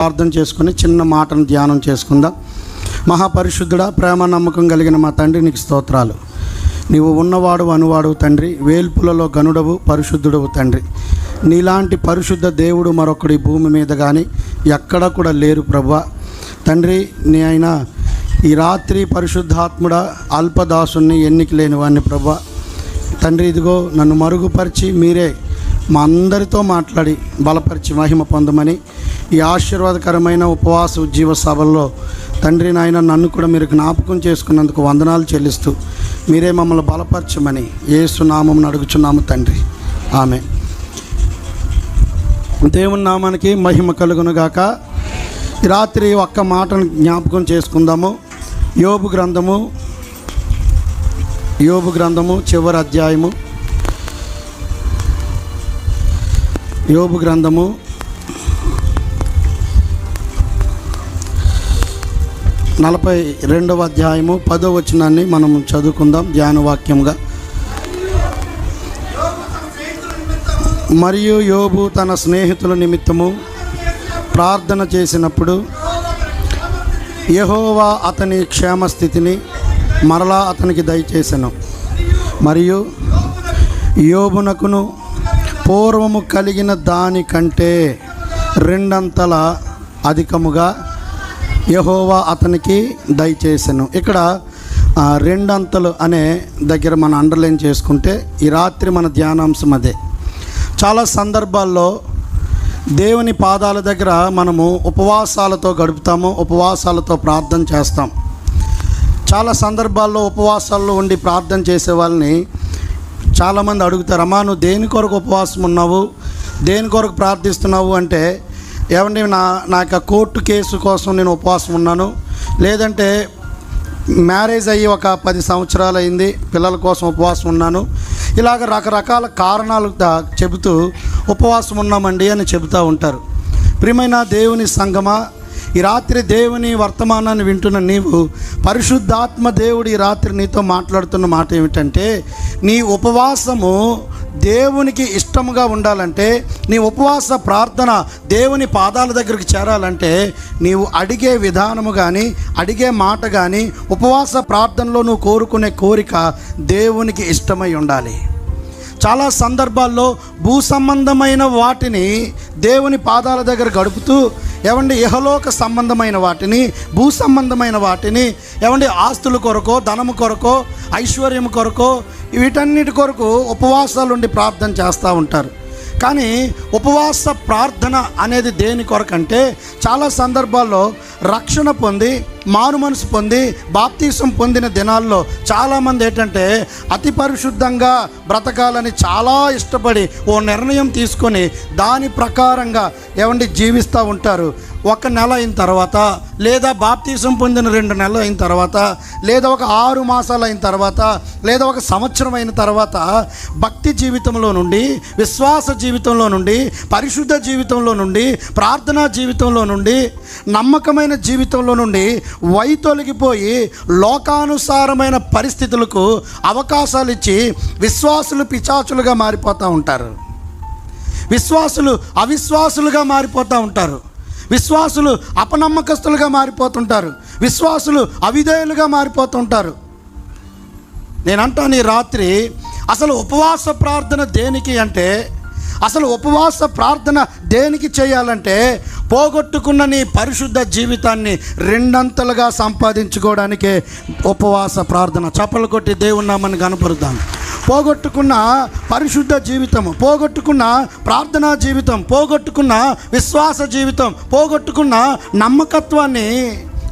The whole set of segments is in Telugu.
ప్రార్థన చేసుకుని చిన్న మాటను ధ్యానం చేసుకుందాం. మహాపరిశుద్ధుడా ప్రేమ నమ్మకం కలిగిన మా తండ్రి నీకు స్తోత్రాలు. నీవు ఉన్నవాడు అనువాడు తండ్రి వేల్పులలో గనుడవు పరిశుద్ధుడవు తండ్రి. నీలాంటి పరిశుద్ధ దేవుడు మరొకడి భూమి మీద కానీ ఎక్కడ కూడా లేరు ప్రభా తండ్రి నీ ఆయన ఈ రాత్రి పరిశుద్ధాత్ముడ అల్పదాసుని ఎన్నిక లేని వాడిని ప్రభు తండ్రి ఇదిగో నన్ను మరుగుపరిచి మీరే మా అందరితో మాట్లాడి బలపరిచి మహిమ పొందమని ఈ ఆశీర్వాదకరమైన ఉపవాస ఉజ్జీవ సభల్లో తండ్రి నాయన నన్ను కూడా మీరు జ్ఞాపకం చేసుకున్నందుకు వందనాలు చెల్లిస్తూ మీరే మమ్మల్ని బలపరచమని ఏసునామం అడుగుచున్నాము తండ్రి. ఆమె. దేవుని నామానికి మహిమ కలుగునుగాక రాత్రి ఒక్క మాటను జ్ఞాపకం చేసుకుందాము. యోబు గ్రంథము యోబు గ్రంథము చివరి అధ్యాయము. యోబు గ్రంథము. నలభై రెండవ అధ్యాయము పదో వచనాన్ని మనం చదువుకుందాం ధ్యానవాక్యంగా మరియు యోబు తన స్నేహితుల నిమిత్తము ప్రార్థన చేసినప్పుడు యహోవా అతని క్షేమస్థితిని మరలా అతనికి దయచేసెను. మరియు యోబునకును పూర్వము కలిగిన దానికంటే రెండంతల అధికముగా యహోవా అతనికి దయచేసెను. ఇక్కడ రెండంతలు అనే దగ్గర మనం అండర్లైన్ చేసుకుంటే ఈ రాత్రి మన ధ్యానాంశం అదే. చాలా సందర్భాల్లో దేవుని పాదాల దగ్గర మనము ఉపవాసాలతో గడుపుతాము ఉపవాసాలతో ప్రార్థన చేస్తాం. చాలా సందర్భాల్లో ఉపవాసాల్లో ఉండి ప్రార్థన చేసే వాళ్ళని చాలామంది అడుగుతారు అమ్మా నువ్వు దేని కొరకు ఉపవాసం ఉన్నావు? దేని కొరకు ప్రార్థిస్తున్నావు? అంటే ఏమంటే నా నా యొక్క కోర్టు కేసు కోసం నేను ఉపవాసం ఉన్నాను. లేదంటే మ్యారేజ్ అయ్యి ఒక పది సంవత్సరాలు అయింది పిల్లల కోసం ఉపవాసం ఉన్నాను. ఇలాగ రకరకాల కారణాలు చెబుతూ ఉపవాసం ఉన్నామండి అని చెబుతూ ఉంటారు. ప్రియమైన దేవుని సంగమా ఈ రాత్రి దేవుని వర్తమానాన్ని వింటున్న నీవు పరిశుద్ధాత్మ దేవుడు ఈ రాత్రి నీతో మాట్లాడుతున్న మాట ఏమిటంటే నీ ఉపవాసము దేవునికి ఇష్టముగా ఉండాలంటే నీ ఉపవాస ప్రార్థన దేవుని పాదాల దగ్గరికి చేరాలంటే నీవు అడిగే విధానము కానీ అడిగే మాట కానీ ఉపవాస ప్రార్థనలో నువ్వు కోరుకునే కోరిక దేవునికి ఇష్టమై ఉండాలి. చాలా సందర్భాల్లో భూ సంబంధమైన వాటిని దేవుని పాదాల దగ్గర గడుపుతూ ఏమండి ఇహలోక సంబంధమైన వాటిని భూ సంబంధమైన వాటిని ఏమండి ఆస్తుల కొరకో ధనము కొరకో ఐశ్వర్యం కొరకో వీటన్నిటి కొరకు ఉపవాసాలు ఉండి ప్రార్థన చేస్తూ ఉంటారు. కానీ ఉపవాస ప్రార్థన అనేది దేని కొరకంటే చాలా సందర్భాల్లో రక్షణ పొంది మారు మనసు పొంది బాప్తీసం పొందిన దినాల్లో చాలామంది ఏంటంటే అతి పరిశుద్ధంగా బ్రతకాలని చాలా ఇష్టపడి ఓ నిర్ణయం తీసుకొని దాని ప్రకారంగా ఏమండి జీవిస్తూ ఉంటారు. ఒక నెల అయిన తర్వాత లేదా బాప్తీసం పొందిన రెండు నెలలు అయిన తర్వాత లేదా ఒక ఆరు మాసాలు అయిన తర్వాత లేదా ఒక సంవత్సరం అయిన తర్వాత భక్తి జీవితంలో నుండి విశ్వాస జీవితంలో నుండి పరిశుద్ధ జీవితంలో నుండి ప్రార్థనా జీవితంలో నుండి నమ్మకమైన జీవితంలో నుండి వై తొలగిపోయి లోకానుసారమైన పరిస్థితులకు అవకాశాలు ఇచ్చి విశ్వాసులు పిచాచులుగా మారిపోతూ ఉంటారు. విశ్వాసులు అవిశ్వాసులుగా మారిపోతూ ఉంటారు. విశ్వాసులు అపనమ్మకస్తులుగా మారిపోతుంటారు. విశ్వాసులు అవిధేయులుగా మారిపోతుంటారు నేనంటాను ఈ రాత్రి అసలు ఉపవాస ప్రార్థన దేనికి అంటే అసలు ఉపవాస ప్రార్థన దేనికి చేయాలంటే పోగొట్టుకున్న నీ పరిశుద్ధ జీవితాన్ని రెండంతలుగా సంపాదించుకోవడానికే ఉపవాస ప్రార్థన. చప్పలు కొట్టి దేవున్నామని కనపరుద్దాం పోగొట్టుకున్న పరిశుద్ధ జీవితం పోగొట్టుకున్న ప్రార్థనా జీవితం పోగొట్టుకున్న విశ్వాస జీవితం పోగొట్టుకున్న నమ్మకత్వాన్ని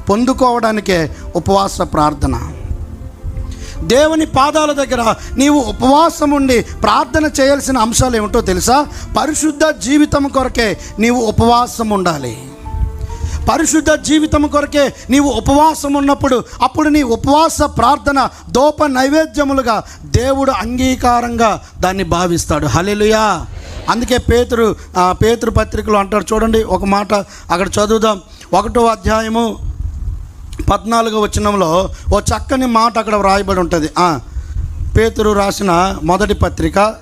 పొందుకోవడానికే ఉపవాస ప్రార్థన. దేవుని పాదాల దగ్గర నీవు ఉపవాసం ఉండి ప్రార్థన చేయాల్సిన అంశాలు ఏమిటో తెలుసా? పరిశుద్ధ జీవితం కొరకే నీవు ఉపవాసం ఉండాలి. పరిశుద్ధ జీవితం కొరకే నీవు ఉపవాసం ఉన్నప్పుడు అప్పుడు నీ ఉపవాస ప్రార్థన దోప నైవేద్యములుగా దేవుడు అంగీకారంగా దాన్ని భావిస్తాడు. హలెలుయా అందుకే పేతురు పేతురు పత్రికలు అంటారు. చూడండి ఒక మాట అక్కడ చదువుదాం. ఒకటో అధ్యాయము పద్నాలుగో వచనంలో ఓ చక్కని మాట అక్కడ వ్రాయబడి ఉంటుంది. పేతురు రాసిన మొదటి పత్రిక.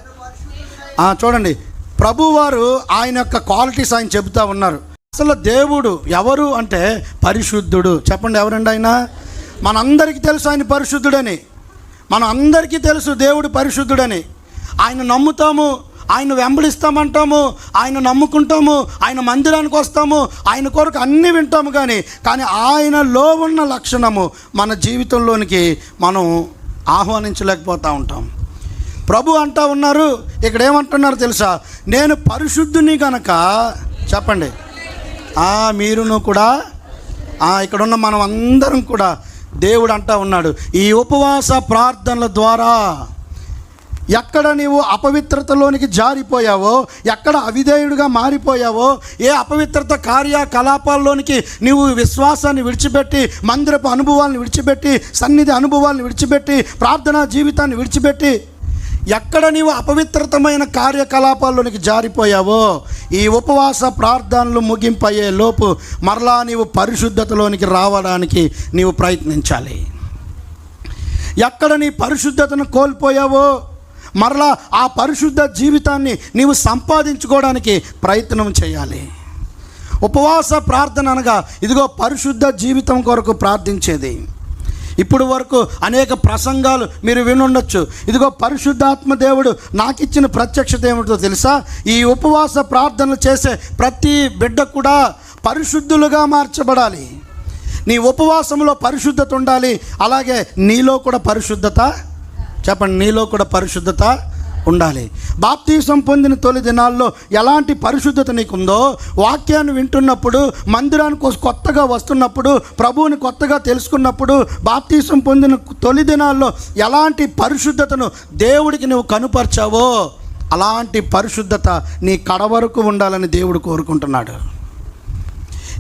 చూడండి. ప్రభువారు ఆయన యొక్క క్వాలిటీస్ ఆయన చెబుతూ ఉన్నారు. అసలు దేవుడు ఎవరు అంటే పరిశుద్ధుడు. చెప్పండి ఎవరండి ఆయన? మనందరికీ తెలుసు ఆయన పరిశుద్ధుడని. మన అందరికీ తెలుసు దేవుడు పరిశుద్ధుడని. ఆయన నమ్ముతాము ఆయన వెంబడిస్తామంటాము ఆయన నమ్ముకుంటాము ఆయన మందిరానికి వస్తాము ఆయన కొరకు అన్నీ వింటాము కానీ కానీ ఆయనలో ఉన్న లక్షణము మన జీవితంలోనికి మనం ఆహ్వానించలేకపోతూ ఉంటాం. ప్రభు అంటా ఉన్నారు ఇక్కడ ఏమంటున్నారు తెలుసా? నేను పరిశుద్ధుని గనక చెప్పండి. ఆ, మీరును కూడా ఇక్కడ ఇక్కడున్న మనం అందరం కూడా దేవుడు అంటా ఉన్నాడు. ఈ ఉపవాస ప్రార్థనల ద్వారా ఎక్కడ నీవు అపవిత్రతలోనికి జారిపోయావో ఎక్కడ అవిధేయుడిగా మారిపోయావో ఏ అపవిత్రత కార్యకలాపాల్లోనికి నీవు విశ్వాసాన్ని విడిచిపెట్టి మందిరపు అనుభవాలను విడిచిపెట్టి సన్నిధి అనుభవాలను విడిచిపెట్టి ప్రార్థనా జీవితాన్ని విడిచిపెట్టి ఎక్కడ నీవు అపవిత్రతమైన కార్యకలాపాల్లోనికి జారిపోయావో ఈ ఉపవాస ప్రార్థనలు ముగింపయ్యే లోపు మరలా నీవు పరిశుద్ధతలోనికి రావడానికి నీవు ప్రయత్నించాలి. ఎక్కడ నీ పరిశుద్ధతను కోల్పోయావో మరలా ఆ పరిశుద్ధ జీవితాన్ని నీవు సంపాదించుకోవడానికి ప్రయత్నం చేయాలి. ఉపవాస ప్రార్థన అనగా ఇదిగో పరిశుద్ధ జీవితం కొరకు ప్రార్థించేది. ఇప్పుడు వరకు అనేక ప్రసంగాలు మీరు వినుండొచ్చు. ఇదిగో పరిశుద్ధాత్మ దేవుడు నాకు ఇచ్చిన ప్రత్యక్షత ఏమిటో తెలుసా? ఈ ఉపవాస ప్రార్థనలు చేసే ప్రతి బిడ్డ కూడా పరిశుద్ధులుగా మార్చబడాలి. నీ ఉపవాసంలో పరిశుద్ధత ఉండాలి. అలాగే నీలో కూడా పరిశుద్ధత చెప్పండి నీలో కూడా పరిశుద్ధత ఉండాలి. బాప్తీసం పొందిన తొలి దినాల్లో ఎలాంటి పరిశుద్ధత నీకుందో వాక్యాన్ని వింటున్నప్పుడు మందిరానికి కొత్తగా వస్తున్నప్పుడు ప్రభువుని కొత్తగా తెలుసుకున్నప్పుడు బాప్తీసం పొందిన తొలి దినాల్లో ఎలాంటి పరిశుద్ధతను దేవుడికి నువ్వు కనుపరిచావో అలాంటి పరిశుద్ధత నీ కడ వరకు ఉండాలని దేవుడు కోరుకుంటున్నాడు.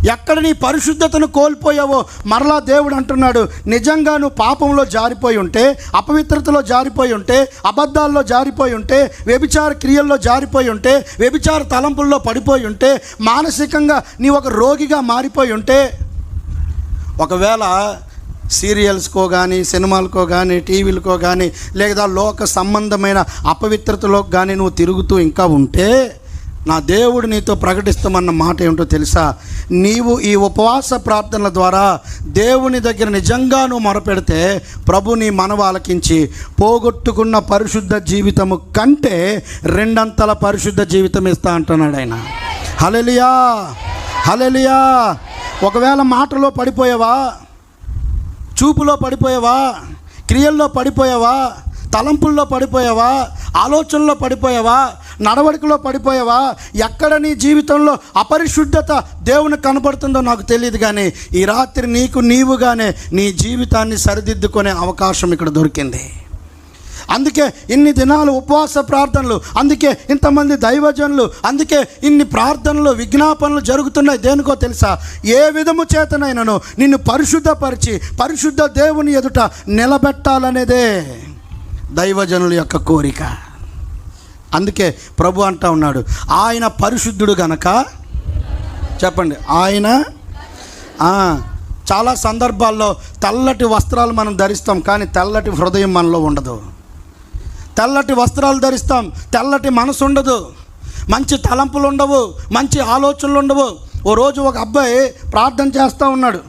ఎక్కడ నీ పరిశుద్ధతను కోల్పోయావో మరలా దేవుడు అంటున్నాడు నిజంగా నువ్వు పాపంలో జారిపోయి ఉంటే అపవిత్రతలో జారిపోయి ఉంటే అబద్ధాల్లో జారిపోయి ఉంటే వ్యభిచార క్రియల్లో జారిపోయి ఉంటే వ్యభిచార తలంపుల్లో పడిపోయి ఉంటే మానసికంగా నీ ఒక రోగిగా మారిపోయి ఉంటే ఒకవేళ సీరియల్స్కో కానీ సినిమాలకో కానీ టీవీలకో కానీ లేదా లోక సంబంధమైన అపవిత్రతలో కానీ నువ్వు తిరుగుతూ ఇంకా ఉంటే నా దేవుడు నీతో ప్రకటిస్తామన్న మాట ఏమిటో తెలుసా? నీవు ఈ ఉపవాస ప్రార్థనల ద్వారా దేవుని దగ్గర నిజంగా నువ్వు మొరపెడితే ప్రభు నీ మనవ ఆలకించి పోగొట్టుకున్న పరిశుద్ధ జీవితము కంటే రెండంతల పరిశుద్ధ జీవితం ఇస్తా అంటున్నాడు ఆయన. హలెలియా హలెలియా ఒకవేళ మాటలో పడిపోయావా? చూపులో పడిపోయావా? క్రియల్లో పడిపోయావా? తలంపుల్లో పడిపోయావా? ఆలోచనలో పడిపోయావా? నడవడికలో పడిపోయావా? ఎక్కడ నీ జీవితంలో అపరిశుద్ధత దేవుని కనబడుతుందో నాకు తెలియదు కానీ ఈ రాత్రి నీకు నీవుగానే నీ జీవితాన్ని సరిదిద్దుకునే అవకాశం ఇక్కడ దొరికింది. అందుకే ఇన్ని దినాలు ఉపవాస ప్రార్థనలు అందుకే ఇంతమంది దైవజనులు అందుకే ఇన్ని ప్రార్థనలు విజ్ఞాపనలు జరుగుతున్నాయి. దేనికో తెలుసా? ఏ విధము చేతనైనను నిన్ను పరిశుద్ధపరిచి పరిశుద్ధ దేవుని ఎదుట నిలబెట్టాలనేదే. దైవజనుల యొక్క కోరిక. అందుకే ప్రభు అంటా ఉన్నాడు ఆయన పరిశుద్ధుడు గనక చెప్పండి ఆయన చాలా సందర్భాల్లో తెల్లటి వస్త్రాలు మనం ధరిస్తాం కానీ తెల్లటి హృదయం మనలో ఉండదు. తెల్లటి వస్త్రాలు ధరిస్తాం తెల్లటి మనసు ఉండదు. మంచి తలంపులు ఉండవు మంచి ఆలోచనలు ఉండవు. ఓ రోజు ఒక అబ్బాయి ప్రార్థన చేస్తూ ఉన్నాడు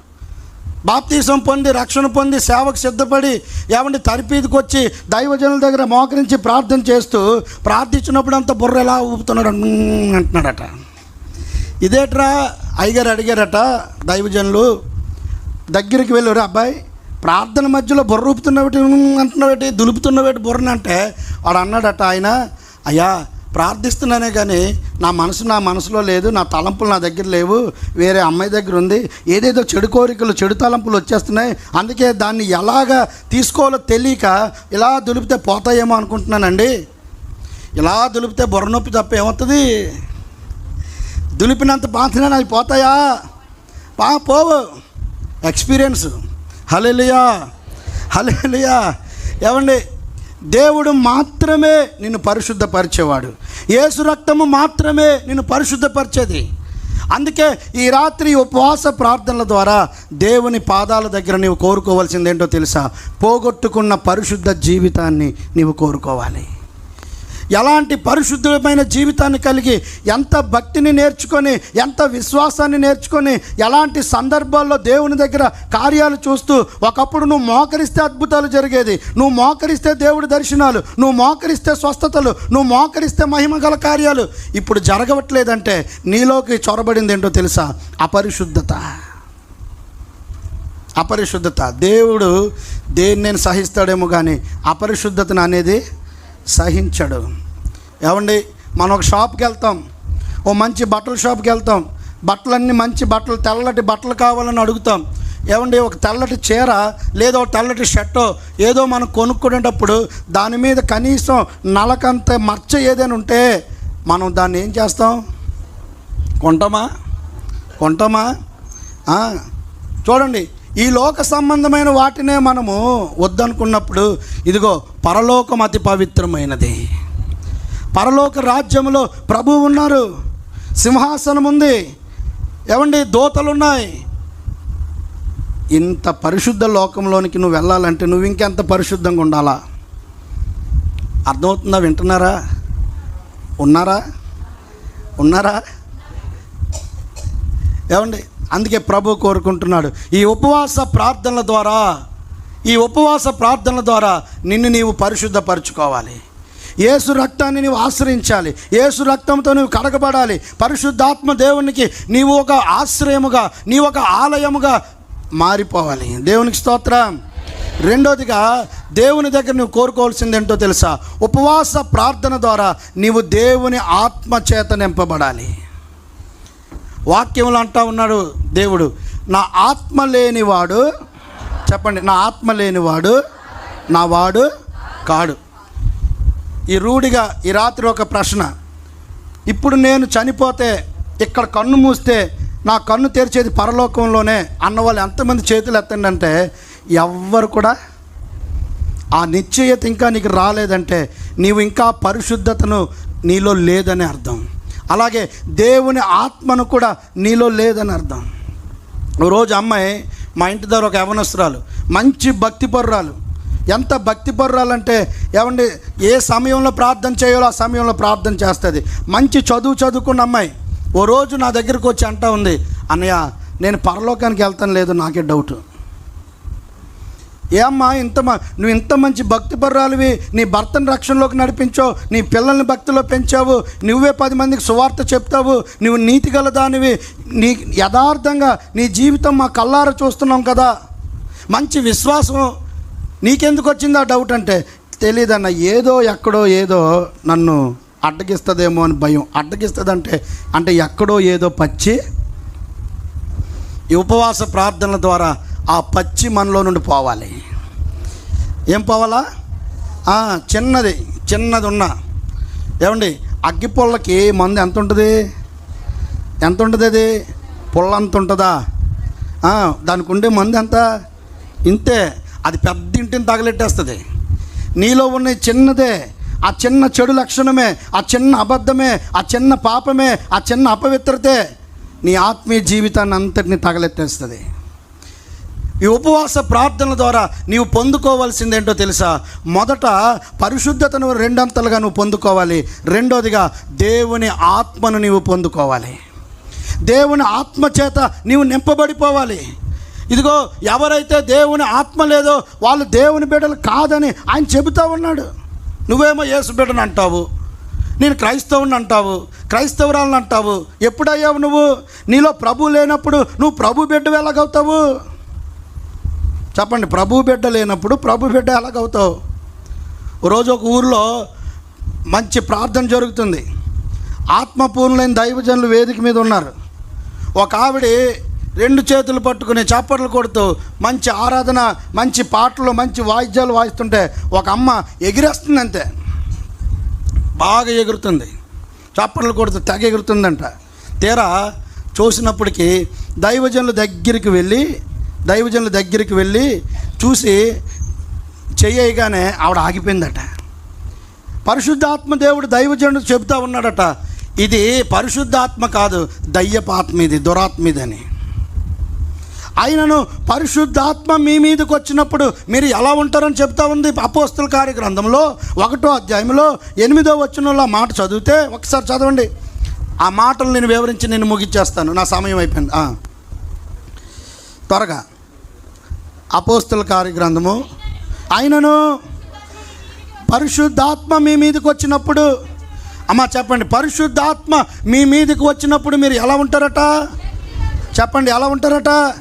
బాప్తీసం పొంది రక్షణ పొంది సేవకు సిద్ధపడి ఏమంటే తరిపీదికి వచ్చి దైవజనుల దగ్గర మోకరించి ప్రార్థన చేస్తూ ప్రార్థించినప్పుడు అంత బుర్ర ఎలా ఊపుతున్నాడు అంటున్నాడట. ఇదేట్రా అయ్యగారు అడిగారట దైవజనులు దగ్గరికి వెళ్ళారు అబ్బాయి ప్రార్థన మధ్యలో బుర్ర ఊపుతున్నబట్టి అంటున్నబట్టి దులుపుతున్నబట్టి బుర్రనంటే వాడు అన్నాడట ఆయన అయ్యా ప్రార్థిస్తున్నానే కానీ నా మనసు నా మనసులో లేదు నా తలంపులు నా దగ్గర లేవు వేరే అమ్మాయి దగ్గర ఉంది. ఏదేదో చెడు కోరికలు చెడు తలంపులు వచ్చేస్తున్నాయి. అందుకే దాన్ని ఎలాగా తీసుకోవాలో తెలియక ఇలా దులిపితే పోతాయేమో అనుకుంటున్నానండి. ఇలా దులిపితే బుర్ర నొప్పి తప్ప ఏమవుతుంది? దులిపినంత బాధనే అవి పోతాయా? పా పోవు. ఎక్స్పీరియన్స్ హలేలియా హలేలియా ఏమండి దేవుడు మాత్రమే నిన్ను పరిశుద్ధపరిచేవాడు. యేసు రక్తము మాత్రమే నిన్ను పరిశుద్ధపరిచేది. అందుకే ఈ రాత్రి ఉపవాస ప్రార్థనల ద్వారా దేవుని పాదాల దగ్గర నీవు కోరుకోవాల్సిందేంటో తెలుసా? పోగొట్టుకున్న పరిశుద్ధ జీవితాన్ని నీవు కోరుకోవాలి. ఎలాంటి పరిశుద్ధమైన జీవితాన్ని కలిగి ఎంత భక్తిని నేర్చుకొని ఎంత విశ్వాసాన్ని నేర్చుకొని ఎలాంటి సందర్భాల్లో దేవుని దగ్గర కార్యాలు చూస్తూ ఒకప్పుడు నువ్వు మోకరిస్తే అద్భుతాలు జరిగేది నువ్వు మోకరిస్తే దేవుడి దర్శనాలు నువ్వు మోకరిస్తే స్వస్థతలు నువ్వు మోకరిస్తే మహిమ గల కార్యాలు. ఇప్పుడు జరగవట్లేదంటే నీలోకి చొరబడింది ఏంటో తెలుసా? అపరిశుద్ధత. అపరిశుద్ధత. దేవుడు దేన్ని నేను సహిస్తాడేమో కానీ అపరిశుద్ధతను అనేది సహించడు. ఏమండి? మనం ఒక షాప్కి వెళ్తాం. ఓ మంచి బట్టల షాప్కి వెళ్తాం. బట్టలన్నీ మంచి బట్టలు తెల్లటి బట్టలు కావాలని అడుగుతాం. ఏమండి? ఒక తెల్లటి చీర లేదా ఒక తెల్లటి షర్టో ఏదో మనం కొనుక్కునేటప్పుడు దాని మీద కనీసం నలకంత మచ్చ ఏదైనా ఉంటే మనం దాన్ని ఏం చేస్తాం? కొంటామా? కొంటామా? చూడండి ఈ లోక సంబంధమైన వాటినే మనము వద్దనుకున్నప్పుడు ఇదిగో పరలోకం అతి పవిత్రమైనది. పరలోక రాజ్యంలో ప్రభువు ఉన్నారు. సింహాసనం ఉంది. ఏమండి? దోతలు ఉన్నాయి ఇంత పరిశుద్ధ లోకంలోనికి నువ్వు వెళ్ళాలంటే నువ్వు ఇంకెంత పరిశుద్ధంగా ఉండాలా? అర్థమవుతుందా వింటున్నారా? ఉన్నారా? ఉన్నారా? ఏమండి? అందుకే ప్రభు కోరుకుంటున్నాడు. ఈ ఉపవాస ప్రార్థనల ద్వారా ఈ ఉపవాస ప్రార్థన ద్వారా నిన్ను నీవు పరిశుద్ధపరచుకోవాలి. ఏసు రక్తాన్ని నీవు ఆశ్రయించాలి. ఏసు రక్తంతో నువ్వు కడగబడాలి. పరిశుద్ధాత్మ దేవునికి నీవు ఒక ఆశ్రయముగా నీవు ఒక ఆలయముగా మారిపోవాలి. దేవునికి స్తోత్రం. రెండోదిగా దేవుని దగ్గర నువ్వు కోరుకోవాల్సింది ఏంటో తెలుసా? ఉపవాస ప్రార్థన ద్వారా నీవు దేవుని ఆత్మ చేత నింపబడాలి. వాక్యములు అంటా ఉన్నాడు దేవుడు నా ఆత్మ లేనివాడు చెప్పండి నా ఆత్మ లేనివాడు నా వాడు కాడు. ఈ రూఢిగా ఈ రాత్రి ఒక ప్రశ్న. ఇప్పుడు నేను చనిపోతే ఇక్కడ కన్ను మూస్తే నా కన్ను తెరిచేది పరలోకంలోనే అన్న వాళ్ళు ఎంతమంది చేతులు ఎత్తండి అంటే ఎవ్వరు కూడా. ఆ నిశ్చయత ఇంకా నీకు రాలేదంటే నీవు ఇంకా పరిశుద్ధతను నీలో లేదని అర్థం. అలాగే దేవుని ఆత్మను కూడా నీలో లేదని అర్థం. రోజు అమ్మాయి మా ఇంటి దగ్గర ఒక యవనస్తురాలు. మంచి భక్తి భక్తిపరురాలు. ఎంత భక్తిపరురాలంటే ఏమండి ఏ సమయంలో ప్రార్థన చేయాలో ఆ సమయంలో ప్రార్థన చేస్తుంది. మంచి చదువు చదువుకున్న అమ్మాయి. ఓ రోజు నా దగ్గరికి వచ్చి అంటా ఉంది అన్నయ్య నేను పరలోకానికి వెళ్తాను లేదు నాకే డౌట్. ఏమ్మా ఇంత నువ్వు ఇంత మంచి భక్తిపర్రాలివి నీ భర్తను రక్షణలోకి నడిపించావు నీ పిల్లల్ని భక్తిలో పెంచావు నువ్వే పది మందికి సువార్త చెప్తావు నువ్వు నీతి గల దానివి నీ యథార్థంగా నీ జీవితం మా కల్లార చూస్తున్నాం కదా. మంచి విశ్వాసం. నీకెందుకు వచ్చింది ఆ డౌట్ అంటే తెలియదన్న ఏదో ఎక్కడో ఏదో నన్ను అడ్డగిస్తుందేమో అని భయం. అడ్డగిస్తుందంటే అంటే ఎక్కడో ఏదో పచ్చి ఈ ఉపవాస ప్రార్థనల ద్వారా ఆ పచ్చి మనలో నుండి పోవాలి. ఏం పోవాలా? చిన్నది చిన్నది ఉన్న ఏమండి అగ్గి పుల్లకి మందు ఎంత ఉంటుంది ఎంత ఉంటుంది అది పుల్ల అంత ఉంటుందా దానికి ఉండే మందు ఎంత? ఇంతే. అది పెద్ద ఇంటిని తగలెట్టేస్తుంది. నీలో ఉన్న చిన్నదే. ఆ చిన్న చెడు లక్షణమే ఆ చిన్న అబద్ధమే ఆ చిన్న పాపమే ఆ చిన్న అపవిత్రతే నీ ఆత్మీయ జీవితాన్ని అంతటిని తగలెట్టేస్తుంది. ఈ ఉపవాస ప్రార్థనల ద్వారా నీవు పొందుకోవాల్సింది ఏంటో తెలుసా? మొదట పరిశుద్ధతను రెండంతలుగా నువ్వు పొందుకోవాలి. రెండోదిగా దేవుని ఆత్మను నీవు పొందుకోవాలి. దేవుని ఆత్మ చేత నీవు నింపబడిపోవాలి. ఇదిగో ఎవరైతే దేవుని ఆత్మ లేదో వాళ్ళు దేవుని బిడ్డలు కాదని ఆయన చెబుతా ఉన్నాడు. నువ్వేమో యేసు బిడ్డను అంటావు. నేను క్రైస్తవుని అంటావు. క్రైస్తవురాలను అంటావు. ఎప్పుడయ్యావు నువ్వు? నీలో ప్రభు లేనప్పుడు నువ్వు ప్రభు బిడ్డ ఎలాగవుతావు? చెప్పండి ప్రభు బిడ్డ లేనప్పుడు ప్రభు బిడ్డ ఎలాగవుతావు? రోజు ఒక ఊరిలో మంచి ప్రార్థన జరుగుతుంది. ఆత్మపూర్ణులైన దైవజనులు వేదిక మీద ఉన్నారు. ఒక ఆవిడ రెండు చేతులు పట్టుకుని చప్పట్లు కొడుతూ మంచి ఆరాధన మంచి పాటలు మంచి వాయిద్యాలు వాయిస్తుంటే ఒక అమ్మ ఎగిరేస్తుంది అంతే బాగా ఎగురుతుంది. చప్పట్లు కొడుతూ తెగ ఎగురుతుందంట. తీరా చూసినప్పటికీ దైవజనుల దగ్గరికి వెళ్ళి దైవజనుల దగ్గరికి వెళ్ళి చూసి చెయ్యగానే ఆవిడ ఆగిపోయిందట. పరిశుద్ధాత్మ దేవుడు దైవజనుడు చెబుతా ఉన్నాడట ఇది పరిశుద్ధాత్మ కాదు దయ్యపు ఆత్మ ఇది దురాత్మ ఇదని ఆయనను పరిశుద్ధాత్మ మీ మీదకి వచ్చినప్పుడు మీరు ఎలా ఉంటారని చెప్తా ఉంది అపోస్తుల కార్యగ్రంథంలో ఒకటో అధ్యాయంలో ఎనిమిదో వచ్చినలో మాట చదివితే ఒకసారి చదవండి. ఆ మాటలు నేను వివరించి నేను ముగించేస్తాను నా సమయం అయిపోయింది. త్వరగా. అపోస్తుల కార్యగ్రంథము ఆయనను పరిశుద్ధాత్మ మీ మీదకి వచ్చినప్పుడు అమ్మ చెప్పండి పరిశుద్ధాత్మ మీ మీదకి వచ్చినప్పుడు మీరు ఎలా ఉంటారట? చెప్పండి ఎలా ఉంటారట?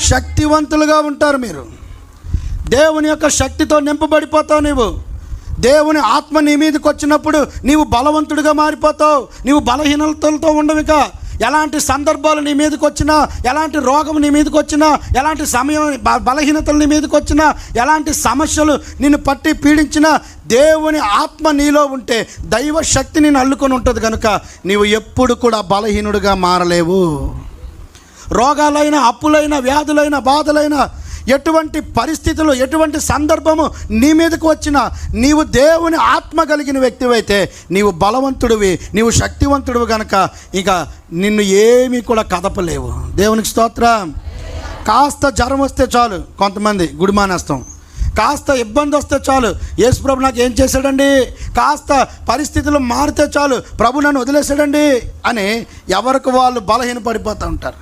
శక్తివంతులుగా ఉంటారు మీరు. దేవుని యొక్క శక్తితో నింపబడిపోతావు నీవు. దేవుని ఆత్మ నీ మీదకి వచ్చినప్పుడు నీవు బలవంతుడిగా మారిపోతావు. నీవు బలహీనతలతో ఉండవిక ఎలాంటి సందర్భాలు నీ మీదకి వచ్చినా ఎలాంటి రోగం నీ మీదకి వచ్చినా ఎలాంటి సమయం బలహీనతలు నీ మీదకి వచ్చినా ఎలాంటి సమస్యలు నిన్ను పట్టి పీడించినా దేవుని ఆత్మ నీలో ఉంటే దైవ శక్తి నేను అల్లుకొని ఉంటుంది కనుక నీవు ఎప్పుడు కూడా బలహీనుడిగా మారలేవు. రోగాలైన అప్పులైన వ్యాధులైన బాధలైన ఎటువంటి పరిస్థితులు ఎటువంటి సందర్భము నీ మీదకు వచ్చినా నీవు దేవుని ఆత్మ కలిగిన వ్యక్తివైతే నీవు బలవంతుడివి నీవు శక్తివంతుడివి కనుక ఇక నిన్ను ఏమీ కూడా కదపలేవు. దేవునికి స్తోత్రం. కాస్త జ్వరం వస్తే చాలు కొంతమంది గుడిమానేస్తాం కాస్త ఇబ్బంది వస్తే చాలు. యేసు ప్రభు నాకు ఏం చేశాడండి? కాస్త పరిస్థితులు మారితే చాలు. ప్రభు నన్ను వదిలేశాడండి అని ఎవరికి వాళ్ళు బలహీన పడిపోతూ ఉంటారు.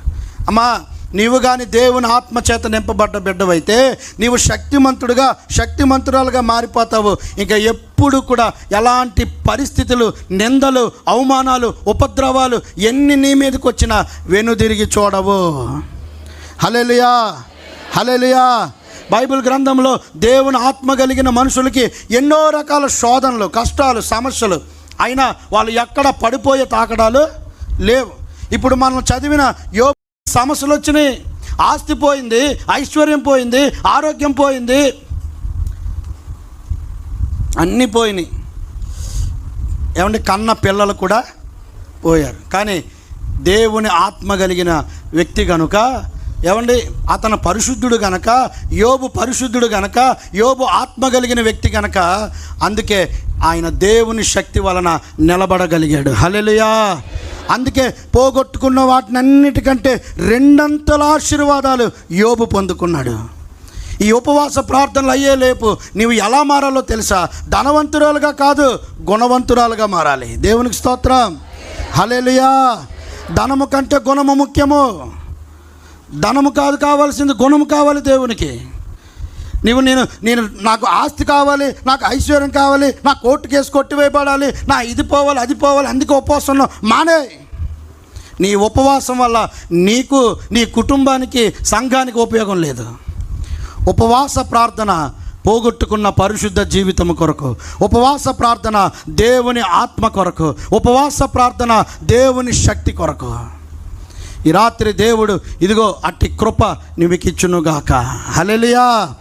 అమ్మా నీవు కానీ దేవుని ఆత్మ చేత నింపబడ్డ బిడ్డవైతే నీవు శక్తిమంతుడుగా శక్తిమంతురాలుగా మారిపోతావు. ఇంకా ఎప్పుడు కూడా ఎలాంటి పరిస్థితులు నిందలు అవమానాలు ఉపద్రవాలు ఎన్ని నీ మీదకి వచ్చినా వెనుదిరిగి చూడవు. హలెలుయా హలెలుయా బైబిల్ గ్రంథంలో దేవుని ఆత్మ కలిగిన మనుషులకి ఎన్నో రకాల శోధనలు కష్టాలు సమస్యలు. అయినా వాళ్ళు ఎక్కడ పడిపోయే తాకడాలు లేవు. ఇప్పుడు మనం చదివిన యో సమస్యలు వచ్చినాయి. ఆస్తి పోయింది ఐశ్వర్యం పోయింది ఆరోగ్యం పోయింది. అన్నీ పోయినాయి. ఏమంటే కన్న పిల్లలు కూడా పోయారు. కానీ దేవుని ఆత్మ కలిగిన వ్యక్తి కనుక ఏమండి అతను పరిశుద్ధుడు గనక యోబు పరిశుద్ధుడు గనక యోబు ఆత్మ కలిగిన వ్యక్తి గనక అందుకే ఆయన దేవుని శక్తి వలన నిలబడగలిగాడు. హలెలుయా అందుకే పోగొట్టుకున్న వాటినన్నిటికంటే రెండంతల ఆశీర్వాదాలు యోబు పొందుకున్నాడు. ఈ ఉపవాస ప్రార్థనలు అయ్యే లేపు నీవు ఎలా మారాలో తెలుసా? ధనవంతురాలుగా కాదు గుణవంతురాలుగా మారాలి. దేవునికి స్తోత్రం. హలేలుయా ధనము కంటే గుణము ముఖ్యము. ధనము కాదు కావాల్సింది గుణము కావాలి దేవునికి. నీవు నేను నేను నాకు ఆస్తి కావాలి నాకు ఐశ్వర్యం కావాలి నా కోర్టు కేసు కొట్టివేయబడాలి నా ఇది పోవాలి అది పోవాలి అందుకే ఉపవాసంలో మానే. నీ ఉపవాసం వల్ల నీకు నీ కుటుంబానికి సంఘానికి ఉపయోగం లేదు. ఉపవాస ప్రార్థన పోగొట్టుకున్న పరిశుద్ధ జీవితం కొరకు ఉపవాస ప్రార్థన దేవుని ఆత్మ కొరకు ఉపవాస ప్రార్థన దేవుని శక్తి కొరకు. ఈ రాత్రి దేవుడు ఇదిగో అట్టి కృప నీవికిచ్చునుగాక హలెలియా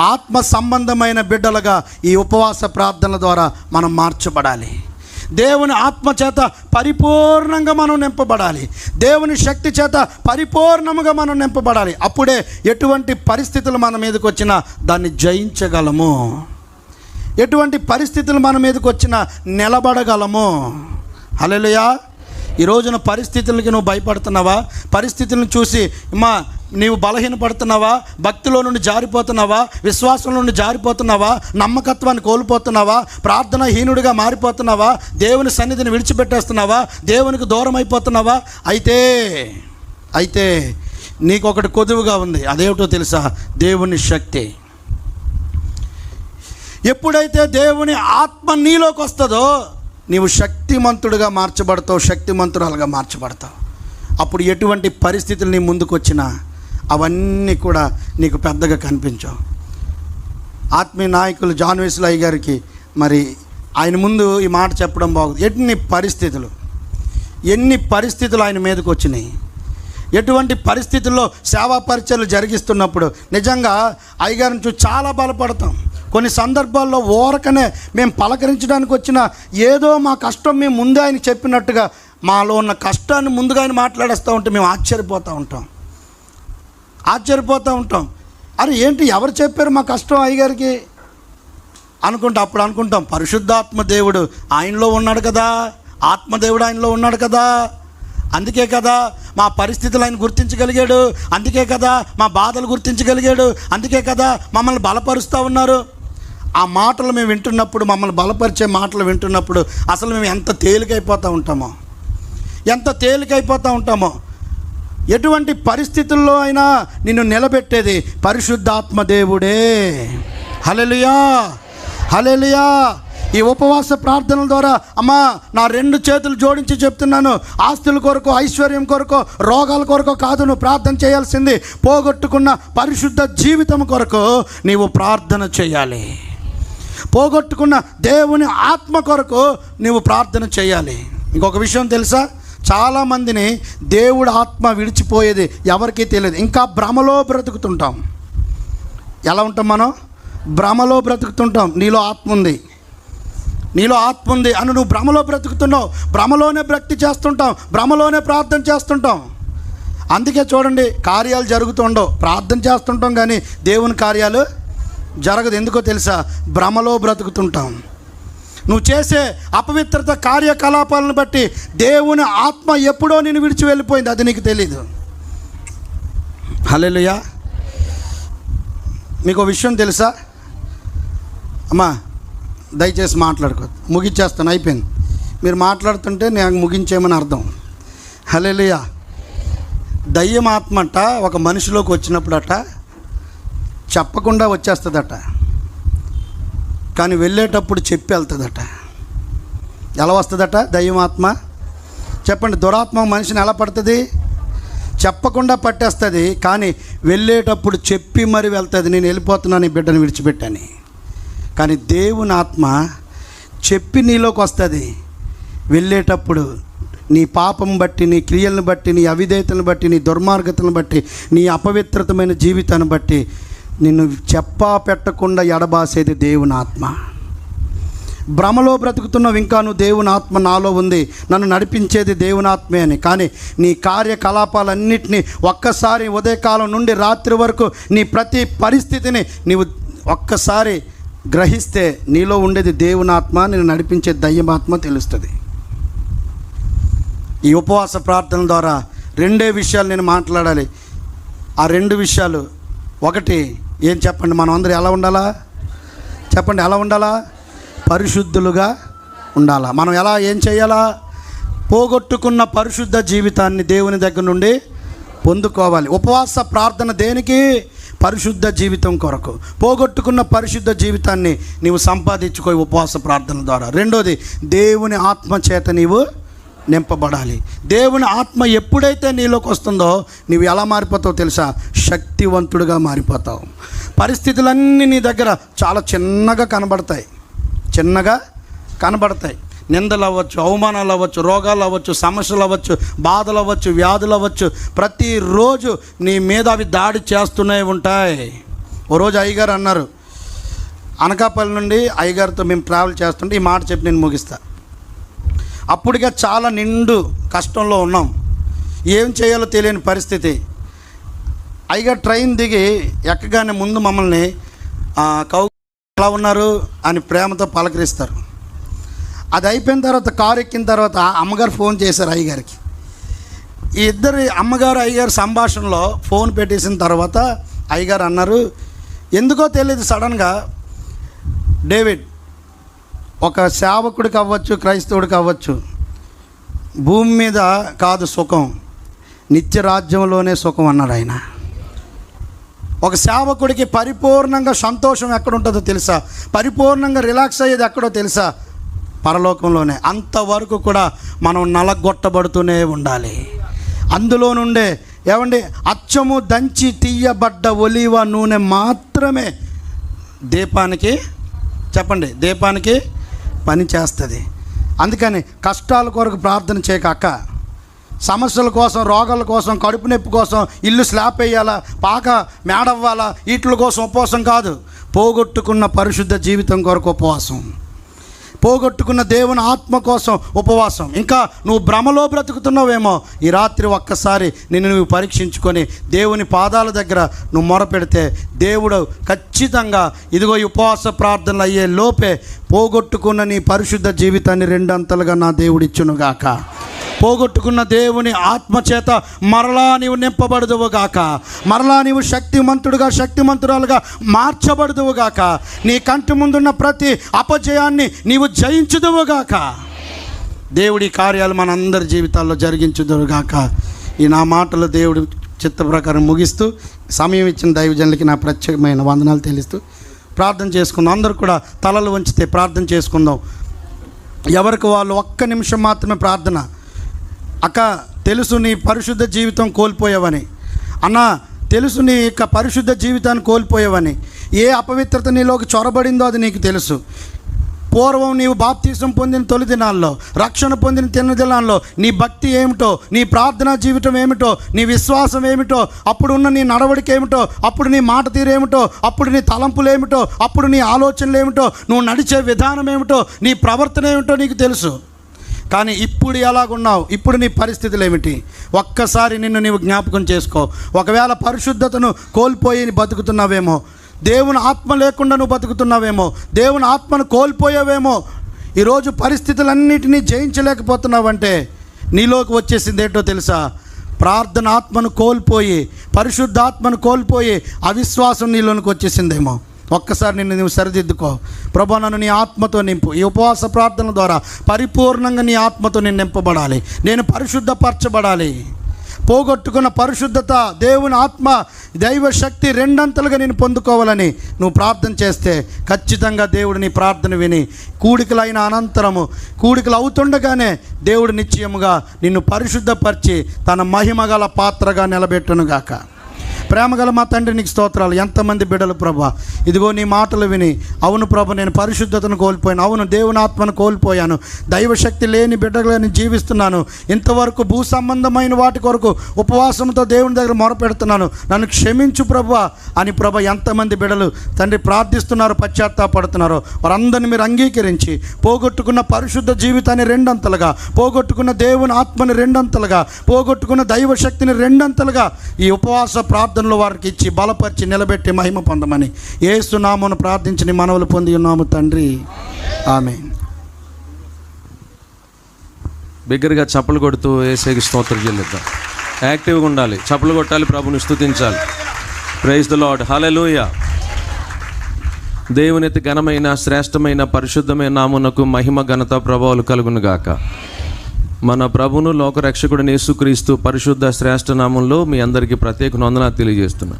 ఆత్మ సంబంధమైన బిడ్డలుగా ఈ ఉపవాస ప్రార్థనల ద్వారా మనం మార్చబడాలి. దేవుని ఆత్మ చేత పరిపూర్ణంగా మనం నింపబడాలి. దేవుని శక్తి చేత పరిపూర్ణముగా మనం నింపబడాలి. అప్పుడే ఎటువంటి పరిస్థితులు మన మీదకి వచ్చినా దాన్ని జయించగలము. ఎటువంటి పరిస్థితులు మన మీదకి వచ్చినా నిలబడగలము. హల్లెలూయా! ఈ రోజున పరిస్థితులకి నువ్వు భయపడుతున్నావా? పరిస్థితులను చూసి మా నీవు బలహీనపడుతున్నావా? భక్తిలో నుండి జారిపోతున్నావా? విశ్వాసం నుండి జారిపోతున్నావా? నమ్మకత్వాన్ని కోల్పోతున్నావా? ప్రార్థన హీనుడిగా మారిపోతున్నావా? దేవుని సన్నిధిని విడిచిపెట్టేస్తున్నావా? దేవునికి దూరం అయిపోతున్నావా అయితే అయితే నీకు ఒకటి కొదువుగా ఉంది. అదేమిటో తెలుసా? దేవుని శక్తి. ఎప్పుడైతే దేవుని ఆత్మ నీలోకి వస్తుందో నీవు శక్తిమంతుడిగా మార్చబడతావు శక్తిమంతురాలుగా మార్చబడతావు. అప్పుడు ఎటువంటి పరిస్థితులు నీ ముందుకు వచ్చినా అవన్నీ కూడా నీకు పెద్దగా కనిపించవు. ఆత్మీయ నాయకులు జాన్ వెస్లయ్య గారికి మరి ఆయన ముందు ఈ మాట చెప్పడం బాగుంది. ఎన్ని పరిస్థితులు ఎన్ని పరిస్థితులు ఆయన మీదకి వచ్చినాయి. ఎటువంటి పరిస్థితుల్లో సేవా పరిచయలు జరిగిస్తున్నప్పుడు నిజంగా అయ్యగారిని చూసి చాలా బలపడతాం. కొన్ని సందర్భాల్లో ఓరకనే మేము పలకరించడానికి వచ్చిన ఏదో మా కష్టం మేము ముందే ఆయన చెప్పినట్టుగా మాలో ఉన్న కష్టాన్ని ముందుగా ఆయన మాట్లాడేస్తూ ఉంటే మేము ఆశ్చర్యపోతూ ఉంటాం. ఆశ్చర్యపోతూ ఉంటాం. అరే ఏంటి ఎవరు చెప్పారు మా కష్టం అయ్యగారికి? అనుకుంటా అప్పుడు అనుకుంటాం పరిశుద్ధాత్మ దేవుడు ఆయనలో ఉన్నాడు కదా ఆత్మదేవుడు ఆయనలో ఉన్నాడు కదా. అందుకే కదా మా పరిస్థితులు ఆయన గుర్తించగలిగాడు అందుకే కదా మా బాధలు గుర్తించగలిగాడు అందుకే కదా మమ్మల్ని బలపరుస్తూ ఉన్నారు. ఆ మాటలు మేము వింటున్నప్పుడు మమ్మల్ని బలపరిచే మాటలు వింటున్నప్పుడు అసలు మేము ఎంత తేలికైపోతూ ఉంటామో? ఎంత తేలికైపోతూ ఉంటామో? ఎటువంటి పరిస్థితుల్లో అయినా నిన్ను నిలబెట్టేది పరిశుద్ధాత్మ దేవుడే. హలెలుయా హలెలుయా ఈ ఉపవాస ప్రార్థనల ద్వారా అమ్మా నా రెండు చేతులు జోడించి చెప్తున్నాను. ఆస్తుల కొరకు ఐశ్వర్యం కొరకు రోగాల కొరకు కాదు నువ్వు ప్రార్థన చేయాల్సింది పోగొట్టుకున్న పరిశుద్ధ జీవితం కొరకు నీవు ప్రార్థన చేయాలి. పోగొట్టుకున్న దేవుని ఆత్మ కొరకు నీవు ప్రార్థన చేయాలి. ఇంకొక విషయం తెలుసా? చాలామందిని దేవుడు ఆత్మ విడిచిపోయేది ఎవరికీ తెలియదు. ఇంకా భ్రమలో బ్రతుకుతుంటాం. ఎలా ఉంటాం మనం? భ్రమలో బ్రతుకుతుంటాం. నీలో ఆత్మ ఉంది. నీలో ఆత్మ ఉంది అని నువ్వు భ్రమలో బ్రతుకుతున్నావు. భ్రమలోనే భక్తి చేస్తుంటాం. భ్రమలోనే ప్రార్థన చేస్తుంటాం. అందుకే చూడండి కార్యాలు జరుగుతుండవు ప్రార్థన చేస్తుంటాం కానీ దేవుని కార్యాలు జరగదు. ఎందుకో తెలుసా? భ్రమలో బ్రతుకుతుంటాం. నువ్వు చేసే అపవిత్రత కార్యకలాపాలను బట్టి దేవుని ఆత్మ ఎప్పుడో నేను విడిచి వెళ్ళిపోయింది అది నీకు తెలీదు. హల్లెలూయా. మీకు విషయం తెలుసా? అమ్మా దయచేసి మాట్లాడుకోవద్దు ముగించేస్తాను అయిపోయింది. మీరు మాట్లాడుతుంటే నేను ముగించేయమని అర్థం. హల్లెలూయా. దయ్యం ఆత్మ అంట ఒక మనిషిలోకి వచ్చినప్పుడట చెప్పకుండా వచ్చేస్తుందట. కానీ వెళ్ళేటప్పుడు చెప్పి వెళ్తుందట. ఎలా వస్తుందట? దయ్యం ఆత్మ చెప్పండి దురాత్మ మనిషిని ఎలా పడుతుంది? చెప్పకుండా పట్టేస్తుంది కానీ వెళ్ళేటప్పుడు చెప్పి మరి వెళ్తుంది నేను వెళ్ళిపోతున్నాను ఈ బిడ్డను విడిచిపెట్టని. కానీ దేవుని ఆత్మ చెప్పి నీలోకి వస్తుంది. వెళ్ళేటప్పుడు నీ పాపం బట్టి నీ క్రియలను బట్టి నీ అవిధేయతను బట్టి నీ దుర్మార్గతను బట్టి నీ అపవిత్రతమైన జీవితాన్ని బట్టి నిన్ను చెప్పా పెట్టకుండా ఎడబాసేది దేవుని ఆత్మ. భ్రమలో బ్రతుకుతున్నావు ఇంకా నువ్వు దేవుని ఆత్మ నాలో ఉంది. నన్ను నడిపించేది దేవుని ఆత్మే అని. కానీ నీ కార్యకలాపాలన్నింటినీ ఒక్కసారి ఉదయకాలం నుండి రాత్రి వరకు నీ ప్రతి పరిస్థితిని నీవు ఒక్కసారి గ్రహిస్తే నీలో ఉండేది దేవుని ఆత్మ నేను నడిపించే దయ్యమాత్మ తెలుస్తుంది. ఈ ఉపవాస ప్రార్థన ద్వారా రెండే విషయాలు నేను మాట్లాడాలి. ఆ రెండు విషయాలు ఒకటి ఏం చెప్పండి? మనం అందరూ ఎలా ఉండాలా? చెప్పండి ఎలా ఉండాలా? పరిశుద్ధులుగా ఉండాలా. మనం ఎలా ఏం చేయాలా? పోగొట్టుకున్న పరిశుద్ధ జీవితాన్ని దేవుని దగ్గర నుండి పొందుకోవాలి. ఉపవాస ప్రార్థన దేనికి? పరిశుద్ధ జీవితం కొరకు. పోగొట్టుకున్న పరిశుద్ధ జీవితాన్ని నీవు సంపాదించుకో ఉపవాస ప్రార్థన ద్వారా. రెండోది దేవుని ఆత్మ చేత నీవు నింపబడాలి. దేవుని ఆత్మ ఎప్పుడైతే నీలోకి వస్తుందో నీవు ఎలా మారిపోతావు తెలుసా? శక్తివంతుడిగా మారిపోతావు. పరిస్థితులన్నీ నీ దగ్గర చాలా చిన్నగా కనబడతాయి. చిన్నగా కనబడతాయి. నిందలు అవ్వచ్చు అవమానాలు అవ్వచ్చు రోగాలు అవ్వచ్చు సమస్యలు అవ్వచ్చు బాధలు అవ్వచ్చు వ్యాధులు అవ్వచ్చు. ప్రతిరోజు నీ మీద అవి దాడి చేస్తూనే ఉంటాయి. ఓ రోజు అయ్యగారు అన్నారు అనకాపల్లి నుండి అయ్యగారితో మేము ట్రావెల్ చేస్తుంటే ఈ మాట చెప్పి నేను ముగిస్తా. అప్పటికే చాలా నిండు కష్టంలో ఉన్నాం. ఏం చేయాలో తెలియని పరిస్థితి. అయ్యగారు ట్రైన్ దిగి ఎక్కగానే ముందు మమ్మల్ని కౌ ఎలా ఉన్నారు అని ప్రేమతో పలకరిస్తారు. అది అయిపోయిన తర్వాత కారు ఎక్కిన తర్వాత అమ్మగారు ఫోన్ చేశారు అయ్యగారికి. ఈ ఇద్దరు అమ్మగారు అయ్యగారు సంభాషణలో ఫోన్ పెట్టేసిన తర్వాత అయ్యగారు అన్నారు ఎందుకో తెలియదు సడన్గా డేవిడ్ ఒక సేవకుడికి అవ్వచ్చు క్రైస్తవుడికి అవ్వచ్చు. భూమి మీద కాదు సుఖం. నిత్య రాజ్యంలోనే సుఖం అన్నాడు ఆయన. ఒక సేవకుడికి పరిపూర్ణంగా సంతోషం ఎక్కడ ఉంటుందో తెలుసా? పరిపూర్ణంగా రిలాక్స్ అయ్యేది ఎక్కడో తెలుసా? పరలోకంలోనే. అంతవరకు కూడా మనం నలగొట్టబడుతూనే ఉండాలి. అందులో నుండే ఏమండి? అచ్చము దంచి తీయబడ్డ ఒలివ నూనె మాత్రమే. దీపానికి చెప్పండి. దీపానికి పని చేస్తుంది. అందుకని కష్టాల కొరకు ప్రార్థన చేయక అక్క. సమస్యల కోసం రోగాల కోసం కడుపు నొప్పి కోసం ఇల్లు స్లాప్ వేయాలా? పాక మేడవ్వాలా? వీటి కోసం ఉపవాసం కాదు. పోగొట్టుకున్న పరిశుద్ధ జీవితం కొరకు ఉపవాసం. పోగొట్టుకున్న దేవుని ఆత్మ కోసం ఉపవాసం. ఇంకా నువ్వు భ్రమలో బ్రతుకుతున్నావేమో ఈ రాత్రి ఒక్కసారి నిన్ను నువ్వు పరీక్షించుకొని దేవుని పాదాల దగ్గర నువ్వు మొరపెడితే దేవుడు ఖచ్చితంగా ఇదిగో ఈ ఉపవాస ప్రార్థనలు అయ్యే లోపే పోగొట్టుకున్న నీ పరిశుద్ధ జీవితాన్ని రెండంతలుగా నా దేవుడిచ్చునుగాక పోగొట్టుకున్న దేవుని ఆత్మచేత మరలా నీవు నింపబడదువుగాక. మరలా నీవు శక్తిమంతుడుగా శక్తిమంతురాలుగా మార్చబడదువుగాక. నీ కంటి ముందున్న ప్రతి అపజయాన్ని నీవు జయించుదువుగాక. దేవుడి కార్యాలు మనందరి జీవితాల్లో జరిగించుదురుగాక. ఈ నా మాటలు దేవుడి చిత్త ప్రకారం ముగిస్తూ సమయం ఇచ్చిన దైవజనులకి నా ప్రత్యేకమైన వందనాలు తెలుస్తూ ప్రార్థన చేసుకుందాం. అందరూ కూడా తలలు వంచితే ప్రార్థన చేసుకుందాం. ఎవరికి వాళ్ళు ఒక్క నిమిషం మాత్రమే ప్రార్థన అక్క తెలుసు నీ పరిశుద్ధ జీవితం కోల్పోయావని. అన్న తెలుసు నీ యొక్క పరిశుద్ధ జీవితాన్ని కోల్పోయావని. ఏ అపవిత్రత నీలోకి చొరబడిందో అది నీకు తెలుసు. పూర్వం నీవు బాప్తీసం పొందిన తొలి దినాల్లో రక్షణ పొందిన తిన్న దినాల్లో నీ భక్తి ఏమిటో నీ ప్రార్థనా జీవితం ఏమిటో నీ విశ్వాసం ఏమిటో అప్పుడు ఉన్న నీ నడవడిక ఏమిటో అప్పుడు నీ మాట తీరేమిటో ఏమిటో అప్పుడు నీ తలంపులు ఏమిటో అప్పుడు నీ ఆలోచనలు ఏమిటో నువ్వు నడిచే విధానం ఏమిటో నీ ప్రవర్తన ఏమిటో నీకు తెలుసు. కానీ ఇప్పుడు ఎలాగున్నావు? ఇప్పుడు నీ పరిస్థితులు ఏమిటి? ఒక్కసారి నిన్ను నీవు జ్ఞాపకం చేసుకో. ఒకవేళ పరిశుద్ధతను కోల్పోయి బతుకుతున్నావేమో దేవుని ఆత్మ లేకుండా నువ్వు బతుకుతున్నావేమో దేవుని ఆత్మను కోల్పోయావేమో ఈరోజు పరిస్థితులన్నిటినీ జయించలేకపోతున్నావంటే నీలోకి వచ్చేసింది ఏంటో తెలుసా? ప్రార్థన ఆత్మను కోల్పోయి పరిశుద్ధాత్మను కోల్పోయి అవిశ్వాసం నీలోనికి వచ్చేసిందేమో. ఒక్కసారి నిన్ను నువ్వు సరిదిద్దుకో. ప్రభా నన్ను నీ ఆత్మతో నింపు. ఈ ఉపవాస ప్రార్థన ద్వారా పరిపూర్ణంగా నీ ఆత్మతో నేను నింపబడాలి. నేను పరిశుద్ధపరచబడాలి. పోగొట్టుకున్న పరిశుద్ధత దేవుని ఆత్మ దైవ శక్తి రెండంతలుగా నేను పొందుకోవాలని నువ్వు ప్రార్థన చేస్తే ఖచ్చితంగా దేవుడు నీ ప్రార్థన విని కూడికలైన అనంతరము కూడికలు అవుతుండగానే దేవుడు నిశ్చయముగా నిన్ను పరిశుద్ధపరిచి తన మహిమగల పాత్రగా నిలబెట్టునుగాక. ప్రేమగల మా తండ్రి నీకు స్తోత్రాలు. ఎంతమంది బిడ్డలు ప్రభా? ఇదిగో నీ మాటలు విని అవును ప్రభ నేను పరిశుద్ధతను కోల్పోయాను. అవును దేవుని ఆత్మను కోల్పోయాను. దైవశక్తి లేని బిడ్డగా జీవిస్తున్నాను. ఇంతవరకు భూ సంబంధమైన వాటి కొరకు ఉపవాసంతో దేవుని దగ్గర మొరపెడుతున్నాను. నన్ను క్షమించు ప్రభు అని ప్రభ ఎంతమంది బిడ్డలు తండ్రి ప్రార్థిస్తున్నారు పశ్చాత్తాపడుతున్నారు. వారందరిని మీరు అంగీకరించి పోగొట్టుకున్న పరిశుద్ధ జీవితాన్ని రెండంతలుగా పోగొట్టుకున్న దేవుని ఆత్మని రెండంతలుగా పోగొట్టుకున్న దైవశక్తిని రెండంతలుగా ఈ ఉపవాస ప్రార్థనలు వారికి ఇచ్చి బలపరిచి నిలబెట్టి మహిమ పొందమని ఏసునామను ప్రార్థించి మనవులు పొంది ఉన్నాము తండ్రి. ఆమె బిగ్గరగా చప్పలు కొడుతూ ఏసేకి స్తోత్రం చెల్లిద్దాం. యాక్టివ్గా ఉండాలి. చప్పలు కొట్టాలి ప్రభుని స్థుతించాలి ప్రైజ్ ద లాడ్ హలెలూయ దేవునితి ఘనమైన శ్రేష్టమైన పరిశుద్ధమైన నామునకు మహిమ ఘనత ప్రభావాలు కలుగునుగాక. గాక మన ప్రభును లోకరక్షకుడు యేసుక్రీస్తు పరిశుద్ధ శ్రేష్ఠ నామంలో మీ అందరికీ ప్రత్యేక వందన తెలియజేస్తున్నా.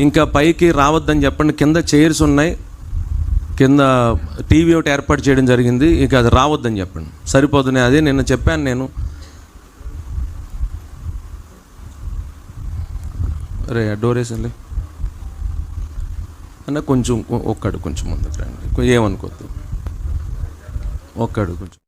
ఇంకా పైకి రావద్దని చెప్పండి. కింద చైర్స్ ఉన్నాయి. కింద టీవీ ఒకటి ఏర్పాటు చేయడం జరిగింది. ఇక అది రావద్దని చెప్పండి. సరిపోతుంది. అదే నిన్న చెప్పాను నేను. రే డోర్ వేసండి అన్న కొంచెం ఒక్కడు కొంచెం ముందుకు రండి. ఏమనుకోద్దు. ఒక్కడు కొంచెం.